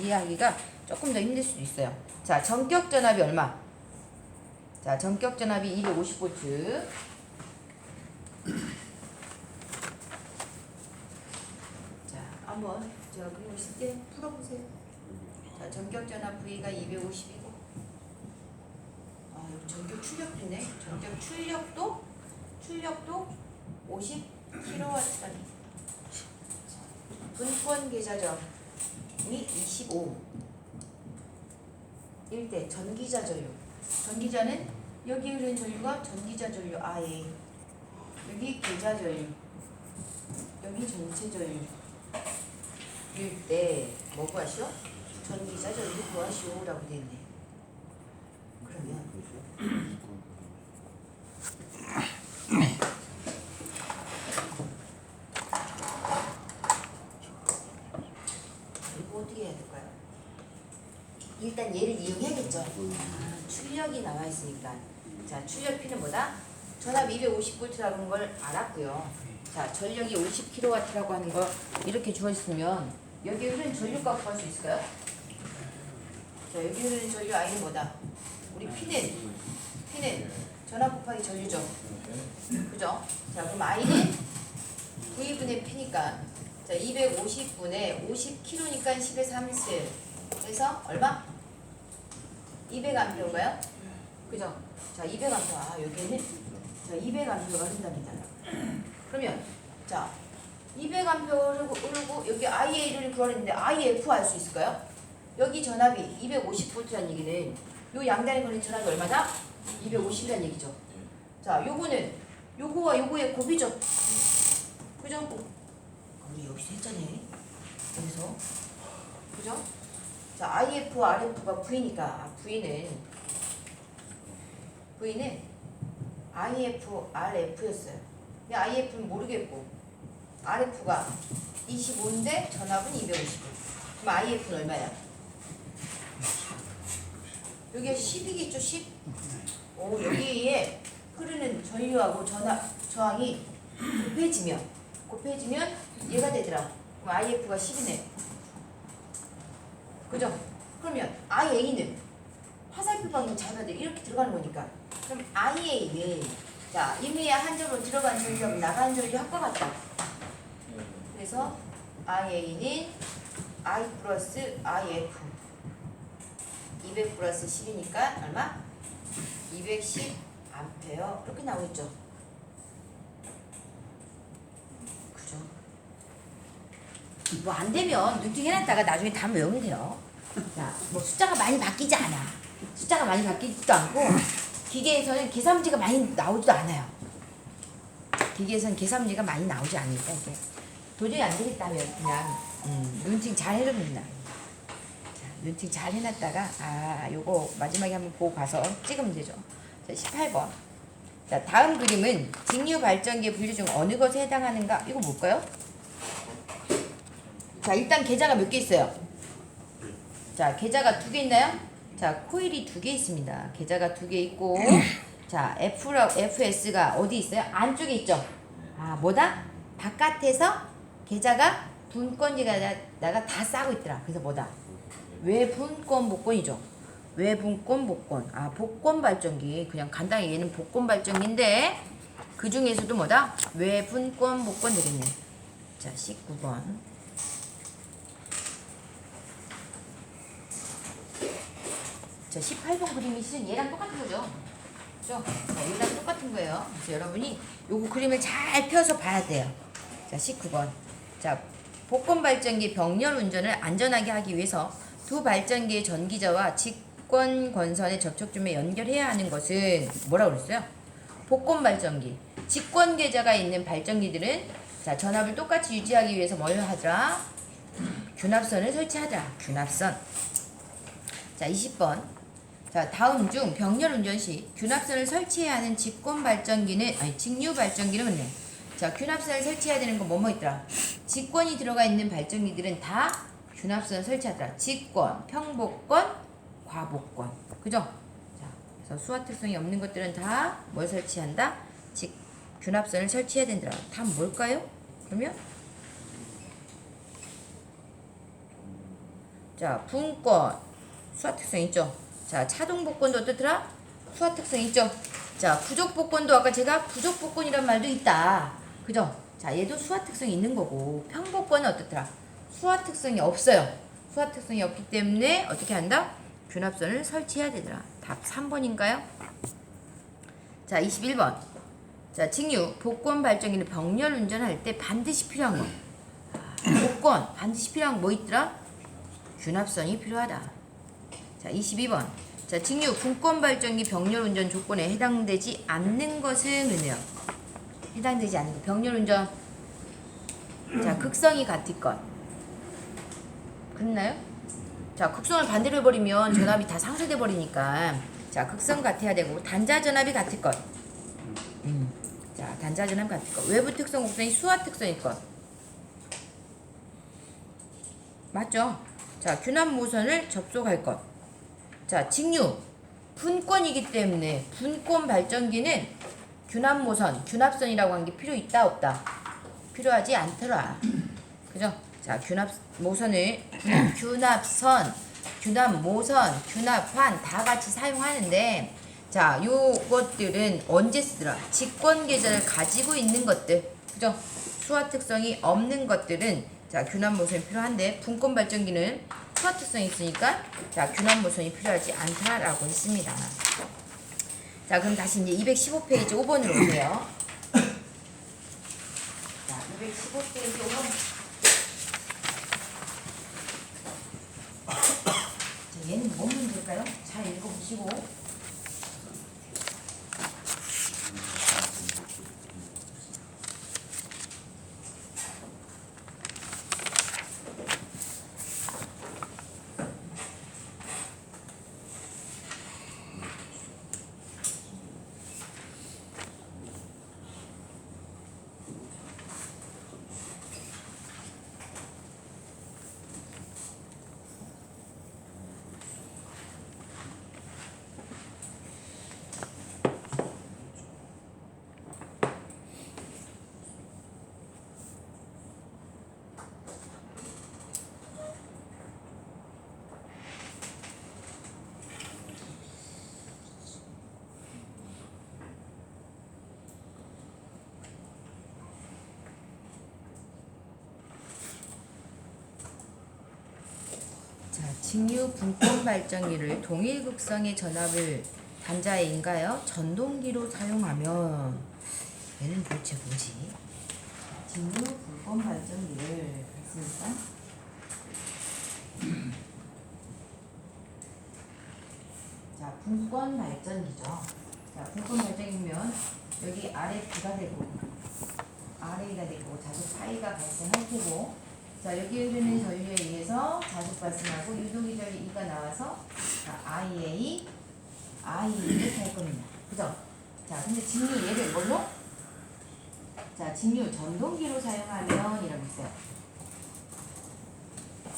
이해하기가 조금 더 힘들 수도 있어요. 자, 전격 전압이 얼마? 자, 전격 전압이 250V. 자, 한번 그리고 있을 때 풀어보세요. 자, 전격 전압 V가 250이고. 아, 여기 전격 출력도 있네. 전격 출력도 출력도 50kW짜리. 분권 계좌점이 25. 일대 전기자 전류. 전기자는 여기 흐르는 전류가 전기자 전류 아예. 여기 계좌 전류. 여기 전체 전류. 일때 뭐 구하시오? 전기자 전류 구하시오라고 되어 있네. 그러면 이거 어떻게 해야 될까요? 일단 얘를 이용해야겠죠. 아, 출력이 나와 있으니까. 자, 출력 P는 뭐다? 전압 250V라는 걸 알았고요. 자, 전력이 50kW라고 하는 거 이렇게 주어 있으면 여기 흐르는 전류값 구할 수 있을까요? 자, 여기 흐르는 전류 I는 뭐다? 우리 P는 P는 전압 곱하기 전류죠. 그죠? 자, 그럼 I는 V분의 P니까 자, 250분의 50kg니까 10의 3셀. 그래서 얼마? 200암페어인가요? 그죠? 자, 200암페어. 아, 여기는 자, 200암페어가 흐른답니다. 그러면 자, 200암페어 흐르고, 흐르고 여기 IA를 구하는데 IF 알 수 있을까요? 여기 전압이 250V라는 얘기는 요 양단에 걸린 전압이 얼마다? 250이라는 얘기죠. 자, 요거는 요거와 요거의 곱이죠. 그죠? 우리 여기서 했잖아요. 여기서 그죠? 자 IF, RF가 V니까 아, V는 V는 IF, RF였어요. 근데 IF는 모르겠고 RF가 25인데 전압은 250. 그럼 IF는 얼마야? 여기가 10이겠죠, 10? 오, 여기에 흐르는 전류하고 전압, 저항이 곱해지면 곱해지면 얘가 되더라. 그럼 IF가 10이네. 그죠? 그러면 IA는 화살표 방향 잘 봐야 돼. 이렇게 들어가는 거니까. 그럼 IA는 자 이미 한 점으로 들어간 전류하고 나가는 전류 합과 같다. 그래서 IA는 I 플러스 IF 200 플러스 10이니까 얼마? 210 암페어 이렇게 나오겠죠. 그죠? 뭐 안 되면 눈팅 해놨다가 나중에 다 외우면 돼요. 자, 뭐 숫자가 많이 바뀌지 않아. 숫자가 많이 바뀌지도 않고 기계에서는 계산문제가 많이 나오지도 않아요. 기계에서는 계산문제가 많이 나오지 않으니까 이제 도저히 안 되겠다면 그냥 음, 눈팅 잘 해놓는다. 자, 눈팅 잘 해놨다가 아 요거 마지막에 한번 보고 가서 찍으면 되죠. 자, 18번. 자, 다음 그림은 직류 발전기의 분류 중 어느 것에 해당하는가? 이거 뭘까요? 자, 일단 계좌가 몇 개 있어요? 자, 계좌가 두 개 있나요? 자, 코일이 두 개 있습니다. 계좌가 두 개 있고, 자, F라, FS가 어디 있어요? 안쪽에 있죠? 아, 뭐다? 바깥에서 계좌가 분권지가다가 다 싸고 있더라. 그래서 뭐다? 외분권 복권이죠. 외분권 복권. 아, 복권 발전기. 그냥 간단히 얘는 복권 발전기인데, 그 중에서도 뭐다? 외분권 복권 되겠네. 자, 19번. 자, 18번 그림이 실은 얘랑 똑같은 거죠. 그죠? 자, 얘랑 똑같은 거예요. 그래서 여러분이 요거 그림을 잘 펴서 봐야 돼요. 자, 19번. 자, 복권 발전기 병렬 운전을 안전하게 하기 위해서 두 발전기의 전기자와 직권 건선의 접촉점에 연결해야 하는 것은 뭐라고 그랬어요? 복권 발전기. 직권 계좌가 있는 발전기들은 자, 전압을 똑같이 유지하기 위해서 뭘 하더라? 균합선을 설치하더라. 균합선. 자, 20번. 자, 다음 중 병렬 운전 시 균합선을 설치해야 하는 직권 발전기는 아니 직류 발전기는 뭐네. 자, 균합선을 설치해야 되는 건 뭐뭐 있더라? 직권이 들어가 있는 발전기들은 다 균합선을 설치하더라. 직권, 평복권, 과복권. 그죠? 자, 그래서 수화 특성이 없는 것들은 다 뭘 설치한다? 직 균합선을 설치해야 된다. 다 뭘까요? 그러면 자, 분권. 수화 특성 있죠? 자, 차동 복권도 어떻더라? 수화 특성 있죠? 자, 부족 복권도 아까 제가 부족 복권이란 말도 있다. 그죠? 자, 얘도 수화 특성이 있는 거고, 평복권은 어떻더라? 수화 특성이 없어요. 수화 특성이 없기 때문에 어떻게 한다? 균합선을 설치해야 되더라. 답 3번인가요? 자, 21번. 자, 직류, 복권 발전기는 병렬 운전할 때 반드시 필요한 거. 복권, 반드시 필요한 거 뭐 있더라? 균합선이 필요하다. 자, 22번. 자, 직류, 분권 발전기 병렬 운전 조건에 해당되지 않는 것은 그네요. 해당되지 않는 거. 병렬 운전. 자, 극성이 같을 것. 그렇나요? 자, 극성을 반대로 해버리면 전압이 다 상쇄돼 버리니까 자, 극성 같아야 되고 단자 전압이 같을 것. 음. 자, 단자 전압 같을 것. 외부 특성 곡선이 수화 특성일 것. 맞죠? 자, 균합 모선을 접속할 것. 자, 직류. 분권이기 때문에 분권 발전기는 균합 모선, 균합선이라고 하는 게 필요 있다 없다. 필요하지 않더라. 그죠? 자, 균합 모선을 균합선, 균합 모선, 균합환 다 같이 사용하는데 자, 요것들은 언제 쓰더라? 직권 계좌를 가지고 있는 것들. 그죠? 수화 특성이 없는 것들은 자, 균합 모선이 필요한데 분권 발전기는 특성이 있으니까 자, 균합 모선이 필요하지 않다라고 했습니다. 자, 그럼 다시 이제 215페이지 5번으로 올게요. 자, 215페이지 5번. 자, 얘는 뭔 문제일까요? 잘 읽어보시고. 자, 직류 분권 발전기를 동일 극성의 전압을 단자에인가요? 전동기로 사용하면 얘는 도대체 뭐지? 직류 분권 발전기를 했으니까 자, 분권 발전기죠. 자, 분권 발전기면 여기 아래 B가 되고 아래가 되고 자주 파이가 발생할 테고 자 여기 흐르는 전류에 의해서 자속 발생하고 유도기절이 2가 나와서 자, IA, IE를 할 겁니다. 그죠? 자 근데 직류 얘를 뭘로? 자 직류 전동기로 사용하면 이라고 있어요.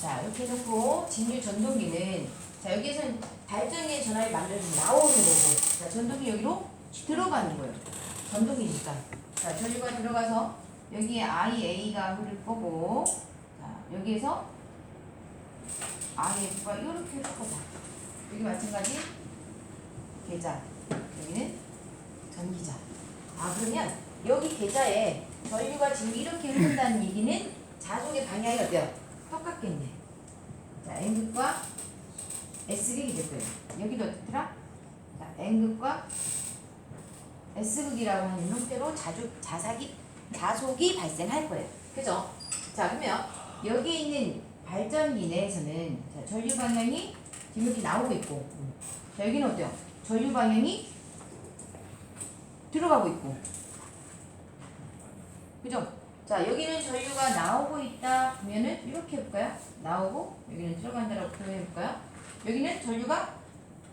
자 이렇게 해놓고 직류 전동기는 자 여기에서는 발전기의 전압이 만들어서 나오는 거고 자 전동기 여기로 들어가는 거예요. 전동기니까 자 전류가 들어가서 여기에 IA가 흐를 거고 자, 여기에서 IF가 이렇게 흘 거다. 여기 마찬가지 계좌. 여기는 전기자. 아 그러면 여기 계좌에 전류가 지금 이렇게 흐른다는 얘기는 자속의 방향이 어때요? 똑같겠네. 자, N극과 S극이 될 거예요. 여기도 어떻더라? 자, N극과 S극이라고 하는 형태로 자주 자삭이 자속이 발생할 거예요. 그죠? 자, 그러면 여기 있는 발전기 내에서는 자, 전류 방향이 지금 이렇게 나오고 있고 자, 여기는 어때요? 전류 방향이 들어가고 있고 그죠? 자, 여기는 전류가 나오고 있다 그러면은 이렇게 해볼까요? 나오고 여기는 들어간다라고 표현해볼까요? 여기는 전류가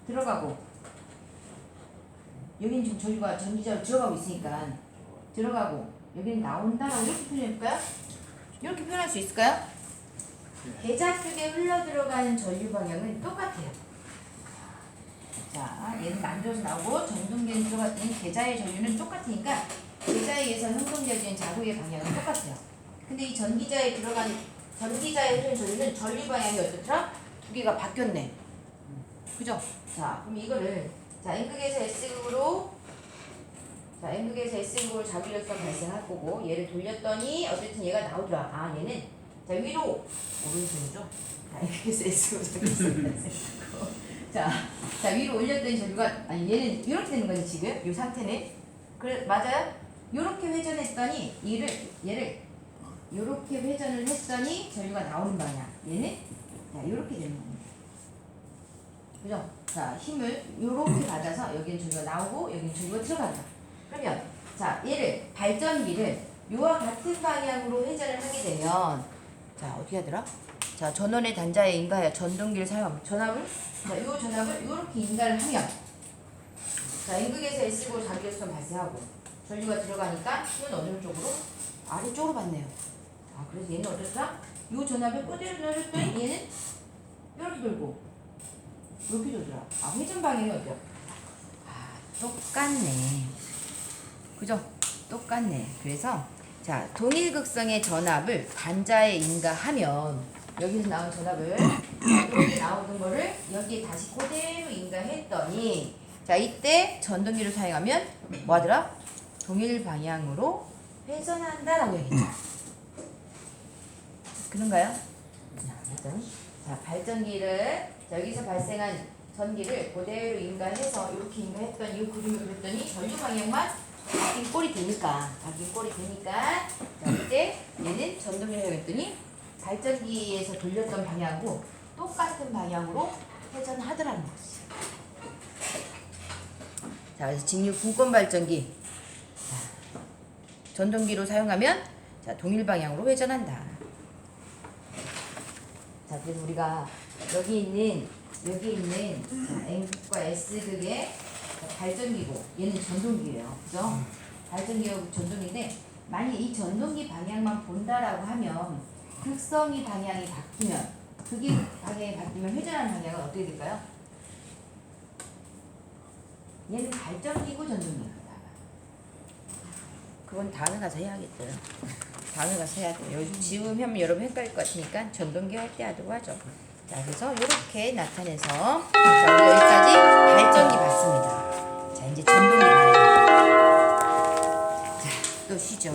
들어가고 여기는 지금 전류가 전기자로 들어가고 있으니까 들어가고 여기는 나온다라고 이렇게 표현해볼까요? 이렇게 표현할 수 있을까요? 계좌 쪽에 흘러 들어가는 전류 방향은 똑같아요. 자, 얘는 만들어서 나오고 전동기에 들어갔더니 계좌의 전류는 똑같으니까 계좌에 의해서 형성되어지는 자국의 방향은 똑같아요. 근데 이 전기자에 들어간 전기자에 흐르는 전류는 전류 방향이 어떻더라? 두 개가 바뀌었네. 그죠? 자, 그럼 이거를 자 N극에서 S극으로 자 N극에서 S극으로 자기력선 발생할 거고 얘를 돌렸더니 어쨌든 얘가 나오더라. 아 얘는 자 위로 오른손이죠. 자 N극에서 S극으로 자기력선 발생하고 자, 자 위로 올렸더니 전류가 아니 얘는 이렇게 되는 거지 지금 이 상태는 그래 맞아요? 이렇게 회전했더니 얘를 얘를 이렇게 회전을 했더니 전류가 나오는 방향 얘는 자 이렇게 되는 겁니다. 그죠? 자 힘을 이렇게 받아서 여기는 전류가 나오고 여기는 전류가 들어간다. 그러면 자 얘를 발전기를 요와 같은 방향으로 회전을 하게 되면 자 어떻게 하더라? 자 전원의 단자에 인가하여 전동기를 사용하면 전압을 자요 전압을 이렇게 인가를 하면 자 N극에서 S극으로 자기력선 발생하고 전류가 들어가니까 힘은 어느 쪽으로? 아래쪽으로 받네요. 아 그래서 얘는 어떨까? 요 전압을 그대로 넣어줬더니 얘는 이렇게 돌고 이렇게 돌더라. 아 회전 방향이 어때요? 아 똑같네. 그죠? 똑같네. 그래서 자 동일 극성의 전압을 단자에 인가하면 여기서 나온 전압을 여기 나오는 거를 여기에 다시 그대로 인가했더니 자 이때 전동기를 사용하면 뭐하더라? 동일 방향으로 회전한다라고 얘기했죠. 그런가요? 자, 일단 자 발전기를 자, 여기서 발생한 전기를 그대로 인가해서 이렇게 인가했더니 이 그림을 그렸더니 전류 방향만 바뀐 꼴이 되니까 바뀐 꼴이 되니까 자 이때 얘는 전동기를 사용했더니 발전기에서 돌렸던 방향하고 똑같은 방향으로 회전하더라는 거지. 자 그래서 직류 분권 발전기 자, 전동기로 사용하면 자 동일 방향으로 회전한다. 자 그래서 우리가 여기 있는 여기 있는 자, N극과 S극의 자, 발전기고 얘는 전동기예요. 그죠? 발전기하고 전동기인데 만약 이 전동기 방향만 본다라고 하면 극성이 방향이 바뀌면 극이 방향이 바뀌면 회전하는 방향은 어떻게 될까요? 얘는 발전기고 전동기가 그건 다음에 가서 해야겠어요. 다음에 가서 해야 돼요. 지금 하면 여러분 헷갈릴 것 같으니까 전동기 할 때 하도록 하죠. 자, 그래서 이렇게 나타내서 자, 여기까지 발전기 봤습니다. 쉬죠.